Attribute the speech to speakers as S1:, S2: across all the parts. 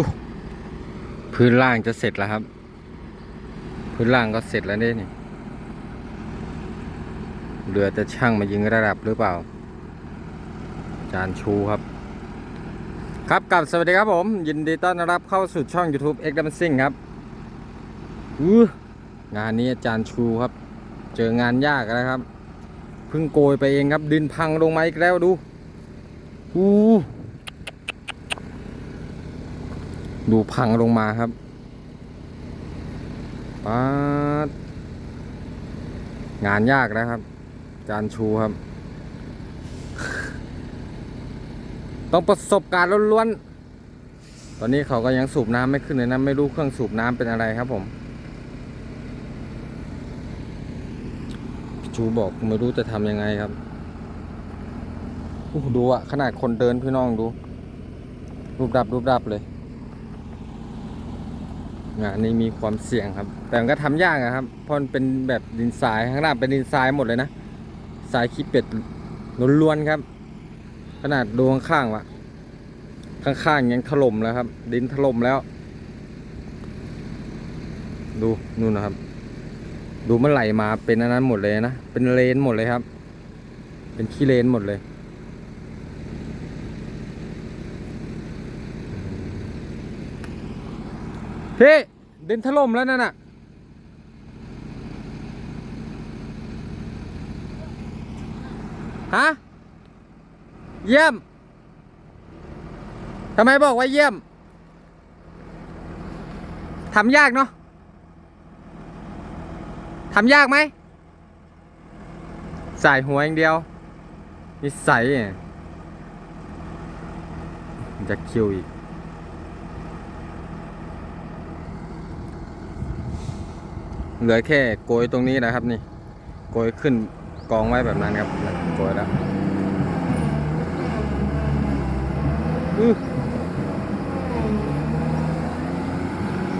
S1: อพื้นล่างจะเสร็จแล้วครับ พื้นล่างก็เสร็จแล้วเนี่ยนี่เหลือแต่ช่างมายิงระดับหรือเปล่า จานชูครับ ครับกับสวัสดีครับผม ยินดีต้อนรับเข้าสู่ช่อง YouTube X d a m s i n g ครับอู้งานนี้อาจารย์ชูครับ เจองานยากแล้วครับเพิ่งโกยไปเองครับ ดินพังลงมาอีกแล้วดูอู้ ดูพังลงมาครับป๊าดงานยากแล้วครับอาจารชูครับ ต้องประสบการณ์ล้วนๆ ตอนนี้เขาก็ยังสูบน้ำไม่ขึ้นเลยนะ ไม่รู้เครื่องสูบน้ำเป็นอะไรครับผมชูบอกไม่รู้จะทำยังไงครับดูอะขนาดคนเดินพี่น้องดู รูปดับรูปดับเลย งานนี้มีความเสี่ยงครับ แต่มันก็ทำยากอะครับเพราะมันเป็นแบบดินทรายข้างล่างเป็นดินทรายหมดเลยนะทรายขี้เป็ดล้วนๆครับ ขนาดดูข้างๆวะข้างๆยังถล่มแล้วครับ ดินถล่มแล้ว ดูนู่นนะครับ ดูมันไหลมาเป็นอันนั้นหมดเลยนะเป็นเลนหมดเลยครับ เป็นขี้เลนหมดเลย พี่ดินถล่มแล้วนั่นน่ะฮะเยี่ยมทำไมบอกว่าเยี่ยมทำยากเนาะทำยากไหมใส่หัวอย่างเดียวนิสัยเนี่ยจะคิวอีก เหลือแค่โกยตรงนี้นะครับนี่ โกยขึ้นกองไว้แบบนั้นครับโกยแล้ว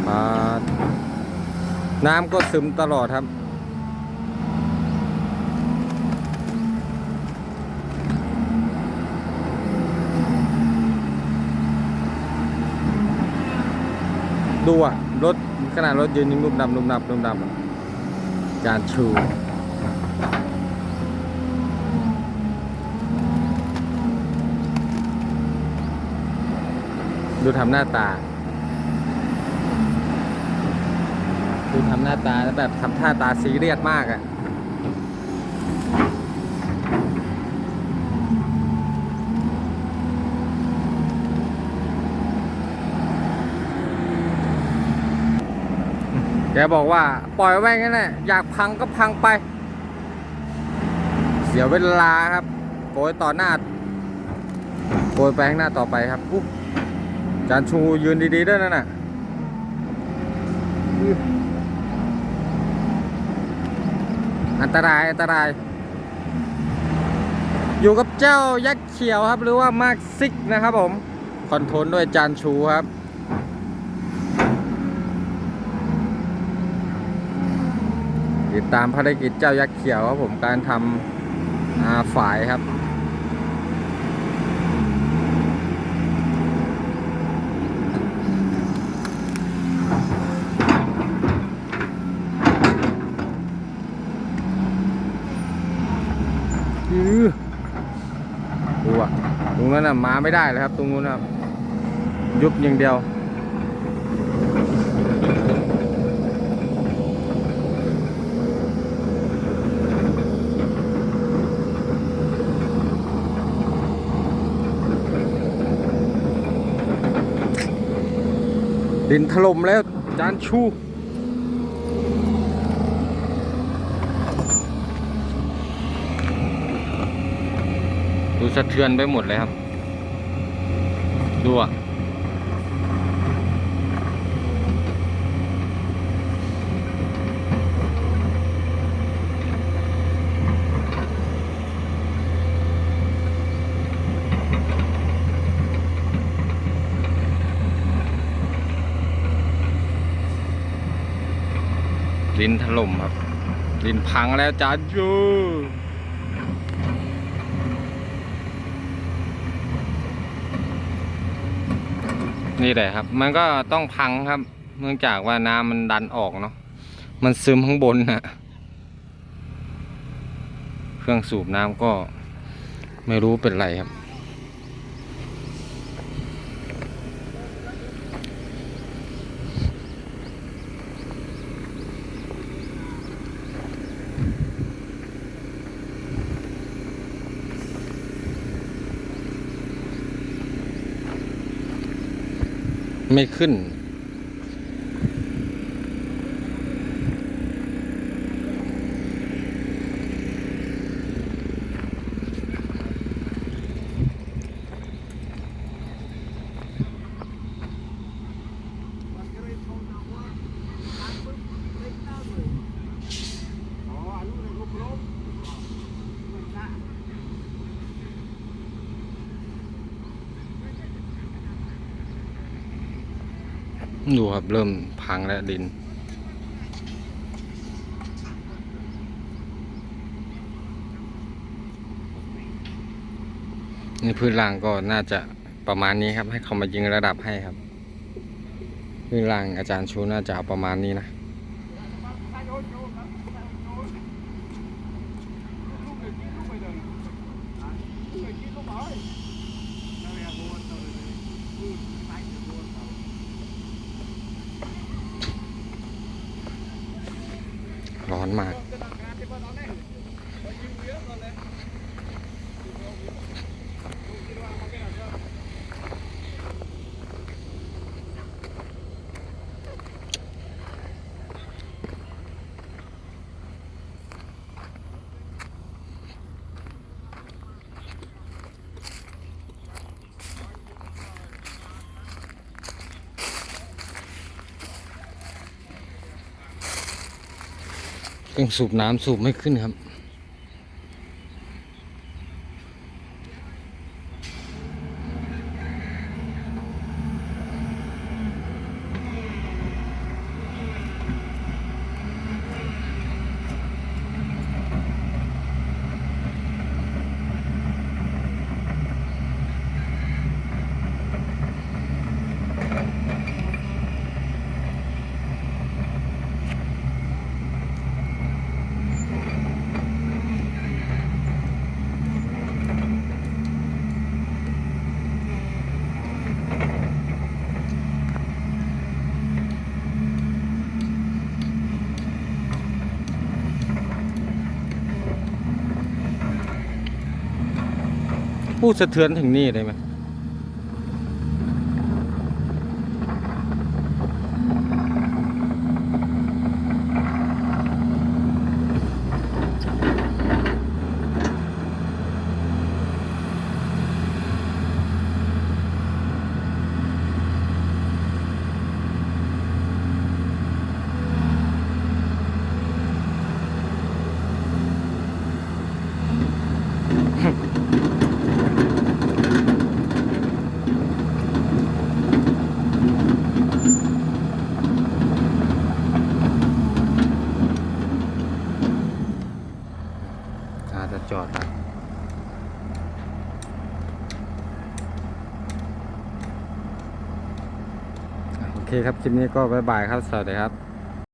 S1: มาน้ำก็ซึมตลอดครับ ดูอะ รถขนาดรถยืนยังนุ่มดำนุ่มดำนุ่มดำจานชูดูทำหน้าตา ดูทำหน้าตาแล้วแบบทำท่าตาซีเรียสมากอะ่ะ บอกว่าปล่อยไว้งั้นแหละอยากพังก็พังไป เสียเวลาครับโกยต่อหน้าโกยไปข้างหน้าต่อไปครับอุ๊ยจานชูยืนดีๆด้วยนั่นน่ะอันตรายอันตราย อยู่กับเจ้ายักษ์เขียวครับ หรือว่ามาร์คซิกนะครับผม คอนโทรลด้วยจานชูครับ ติดตามภารกิจเจ้ายักษ์เขียวครับผมการทำาฝายครับดูอะตรงนั้นน่ะมาไม่ได้เลยครับ ตรงนู้นครับ ยุบอย่างเดียว ดินถล่มแล้วจานชู ดูสะเทือนไปหมดเลยครับ ดูอะ ดินถล่มครับ ดินพังแล้วจ้าจูนี่แหละครับ มันก็ต้องพังครับ เนื่องจากว่าน้ำมันดันออกเนาะ มันซึมข้างบนนะเครื่องสูบน้ำก็ไม่รู้เป็นไรครับ ไม่ขึ้น ดูครับ เริ่มพังแล้วดิน นี่พื้นล่างก็น่าจะประมาณนี้ครับ ให้เขามายิงระดับให้ครับ พื้นล่างอาจารย์ชูน่าจะเอาประมาณนี้นะ ร้ อนมากเรื่องสูบน้ำสูบไม่ขึ้นครับ พู ดสะเทือนถึงนี่ได้ไหม เคครับ คลิปนี้ก็บายบายครับ สวัสดีครับ